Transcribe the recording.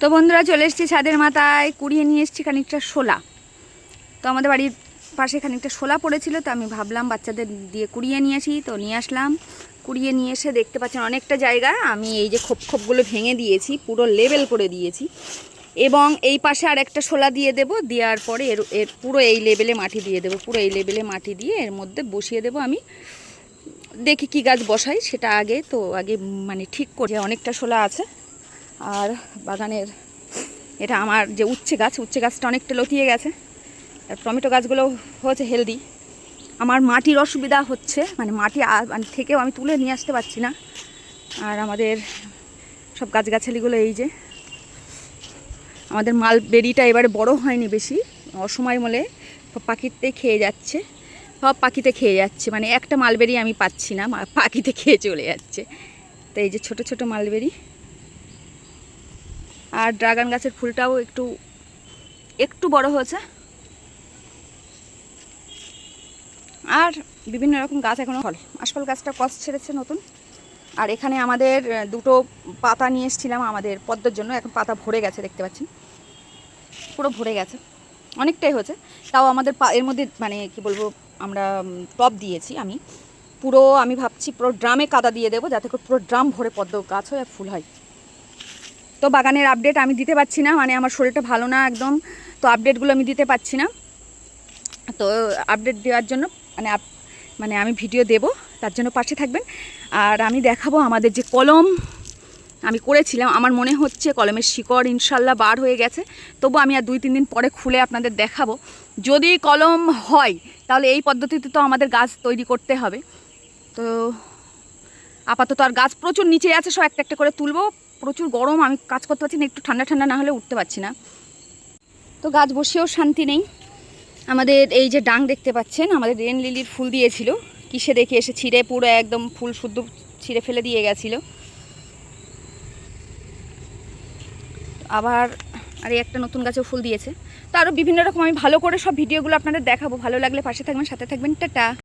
তো বন্ধুরা চলে এসেছি ছাদের মাথায়, কুড়িয়ে নিয়ে এসেছি খানিকটা শোলা। তো আমাদের বাড়ির পাশে খানিকটা শোলা পড়েছিল, তো আমি ভাবলাম বাচ্চাদের দিয়ে কুড়িয়ে নিয়ে আসি, তো নিয়ে আসলাম। কুড়িয়ে নিয়ে এসে দেখতে পাচ্ছেন অনেকটা জায়গা, আমি এই যে খোপ খোপগুলো ভেঙে দিয়েছি, পুরো লেবেল করে দিয়েছি। এবং এই পাশে আর একটা শোলা দিয়ে দেব, দেওয়ার পরে এর এর পুরো এই লেবেলে মাটি দিয়ে দেবো, পুরো এই লেবেলে মাটি দিয়ে এর মধ্যে বসিয়ে দেবো আমি। দেখি কি গাছ বসাই, সেটা আগে, তো আগে মানে ঠিক করে অনেকটা শোলা আছে। আর বাগানের এটা আমার যে উচ্ছে গাছ, উচ্ছে গাছটা অনেকটা লতিয়ে গেছে। আর টমেটো গাছগুলো হয়েছে হেলদি আমার মাটির অসুবিধা হচ্ছে মানে মাটি মানে থেকেও আমি তুলে নিয়ে আসতে পারছি না। আর আমাদের সব গাছগাছালিগুলো এই যে, আমাদের মালবেরিটা এবারে বড় হয়নি বেশি, অসময় মলে সব পাখিতে খেয়ে যাচ্ছে, সব পাখিতে খেয়ে যাচ্ছে। মানে একটা মালবেরি আমি পাচ্ছি না পাখিতে খেয়ে চলে যাচ্ছে। তো এই যে ছোট ছোট মালবেরি। আর ড্রাগন গাছের ফুলটাও একটু একটু বড় হয়েছে। আর বিভিন্ন রকম গাছ এখনও ফল। আশফল গাছটা কস ছেড়েছে নতুন। আর এখানে আমাদের দুটো পাতা নিয়ে এসেছিলাম আমাদের পদ্মের জন্য। এখন পাতা ভরে গেছে, দেখতে পাচ্ছেন? পুরো ভরে গেছে। অনেকটাই হয়েছে। তাও আমাদের পা- এর মধ্যে মানে কি বলব, আমরা টব দিয়েছি আমি। পুরো, আমি ভাবছি পুরো ড্রামে কাদা দিয়ে দেবো, যাতে করে পুরো ড্রাম ভরে পদ্ম গাছ হয় আর ফুল হয়। তো বাগানের আপডেট আমি দিতে পারছি না মানে আমার শরীরটা ভালো না একদম, তো আপডেটগুলো আমি দিতে পারছি না। তো আপডেট দেওয়ার জন্য মানে মানে আমি ভিডিও দেব, তার জন্য পাশে থাকবেন। আর আমি দেখাবো আমাদের যে কলম আমি করেছিলাম, আমার মনে হচ্ছে কলমের শিকড় ইনশাল্লাহ বার হয়ে গেছে। তবু আমি আর দুই, তিন দিন পরে খুলে আপনাদের দেখাবো। যদি কলম হয়, তাহলে এই পদ্ধতিতে তো আমাদের গাছ তৈরি করতে হবে। তো আপাতত আর গাছ প্রচুর নিচে আছে, সব একটা একটা করে তুলবো। প্রচুর গরম, আমি কাজ করতে পারছি না, একটু ঠান্ডা ঠান্ডা না হলে উঠতে পারছি না। তো গাছ বসেও শান্তি নেই। আমাদের এই যে ডাং দেখতে পাচ্ছেন, আমাদের রেন লিলির ফুল দিয়েছিল। কিসে দেখে এসে ছিঁড়ে পুরো একদম ফুল শুদ্ধ ছিঁড়ে ফেলে দিয়ে গেছিল। আবার, আর এই একটা নতুন গাছেও ফুল দিয়েছে। তো আরও বিভিন্ন রকম, আমি ভালো করে সব ভিডিওগুলো আপনাদের দেখাবো। ভালো লাগলে পাশে থাকবেন, সাথে থাকবেন, টাটা।